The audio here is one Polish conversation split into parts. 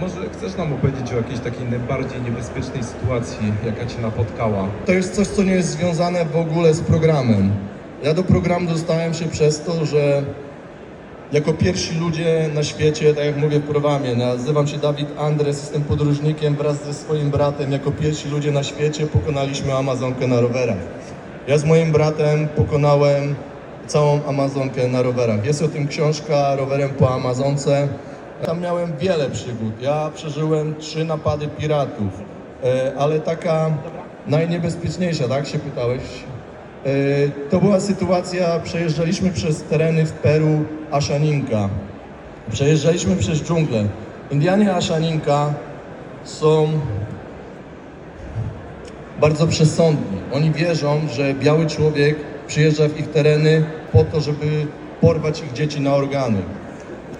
Może chcesz nam opowiedzieć o jakiejś takiej najbardziej niebezpiecznej sytuacji, jaka Cię napotkała? To jest coś, co nie jest związane w ogóle z programem. Ja do programu dostałem się przez to, że jako pierwsi ludzie na świecie, tak jak mówię w programie, nazywam się Dawid Andres, jestem podróżnikiem wraz ze swoim bratem. Jako pierwsi ludzie na świecie pokonaliśmy Amazonkę na rowerach. Ja z moim bratem pokonałem całą Amazonkę na rowerach. Jest o tym książka rowerem po Amazonce. Tam miałem wiele przygód. Ja przeżyłem trzy napady piratów, E, ale taka najniebezpieczniejsza, tak się pytałeś? E, To była sytuacja, przejeżdżaliśmy przez tereny w Peru Ashaninka. Przejeżdżaliśmy przez dżunglę. Indianie Ashaninka są bardzo przesądni. Oni wierzą, że biały człowiek przyjeżdża w ich tereny po to, żeby porwać ich dzieci na organy.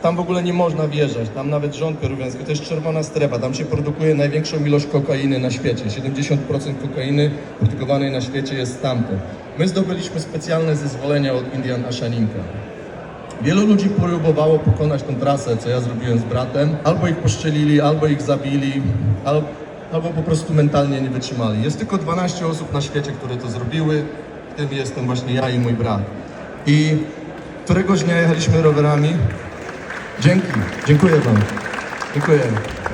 Tam w ogóle nie można wjeżdżać, tam nawet rząd peruwiański, to jest czerwona strefa, tam się produkuje największą ilość kokainy na świecie. 70% kokainy produkowanej na świecie jest stamtąd. My zdobyliśmy specjalne zezwolenia od Indian Ashaninka. Wielu ludzi próbowało pokonać tą trasę, co ja zrobiłem z bratem. Albo ich poszczelili, albo ich zabili, al, albo po prostu mentalnie nie wytrzymali. Jest tylko 12 osób na świecie, które to zrobiły. W tym jestem właśnie ja i mój brat. I któregoś dnia jechaliśmy rowerami. Dzięki, dziękuję Wam. Dziękuję,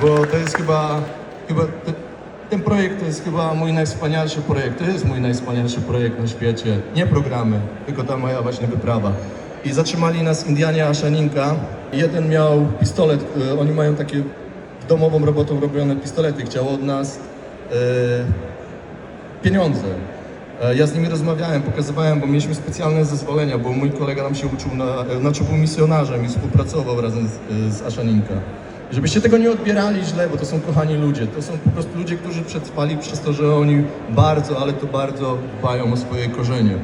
bo to jest chyba, chyba te, ten projekt to jest chyba mój najwspanialszy projekt. To jest mój najwspanialszy projekt na świecie. Nie programy, tylko ta moja właśnie wyprawa. I zatrzymali nas Indianie Ashaninka. Jeden miał pistolet, e, oni mają takie domową robotą robione pistolety. Chciał od nas e, pieniądze. E, Ja z nimi rozmawiałem, pokazywałem, bo mieliśmy specjalne zezwolenia, bo mój kolega nam się uczył, na, e, znaczy był misjonarzem i współpracował razem z, z Ashaninka. Żebyście tego nie odbierali źle, bo to są kochani ludzie. To są po prostu ludzie, którzy przetrwali przez to, że oni bardzo, ale to bardzo dbają o swoje korzenie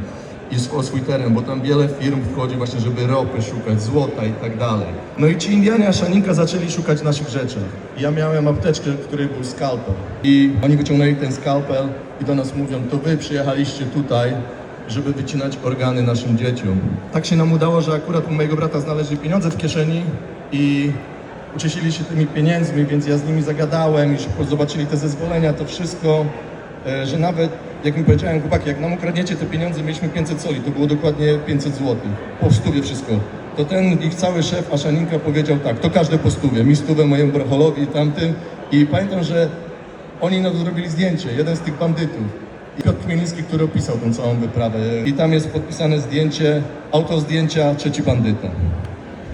i o swój teren, bo tam wiele firm wchodzi właśnie, żeby ropy szukać, złota i tak dalej. No i ci Indianie Ashaninka zaczęli szukać naszych rzeczy. Ja miałem apteczkę, w której był skalpel. I oni wyciągnęli ten skalpel i do nas mówią, to wy przyjechaliście tutaj, żeby wycinać organy naszym dzieciom. Tak się nam udało, że akurat u mojego brata znaleźli pieniądze w kieszeni i ucieszyli się tymi pieniędzmi, więc ja z nimi zagadałem i zobaczyli te zezwolenia, to wszystko, e, że nawet, jak mi powiedziałem, chłopaki, jak nam ukradniecie te pieniądze, mieliśmy 500 soli, to było dokładnie 500 zł, po stówie wszystko. To ten ich cały szef Aszaninka powiedział tak, to każde po stówie, mi stówę mojemu bracholowi i tamtym. I pamiętam, że oni nam zrobili zdjęcie, jeden z tych bandytów. I Piotr Chmielnicki, który opisał tą całą wyprawę. I tam jest podpisane zdjęcie, autor zdjęcia, trzeci bandyta.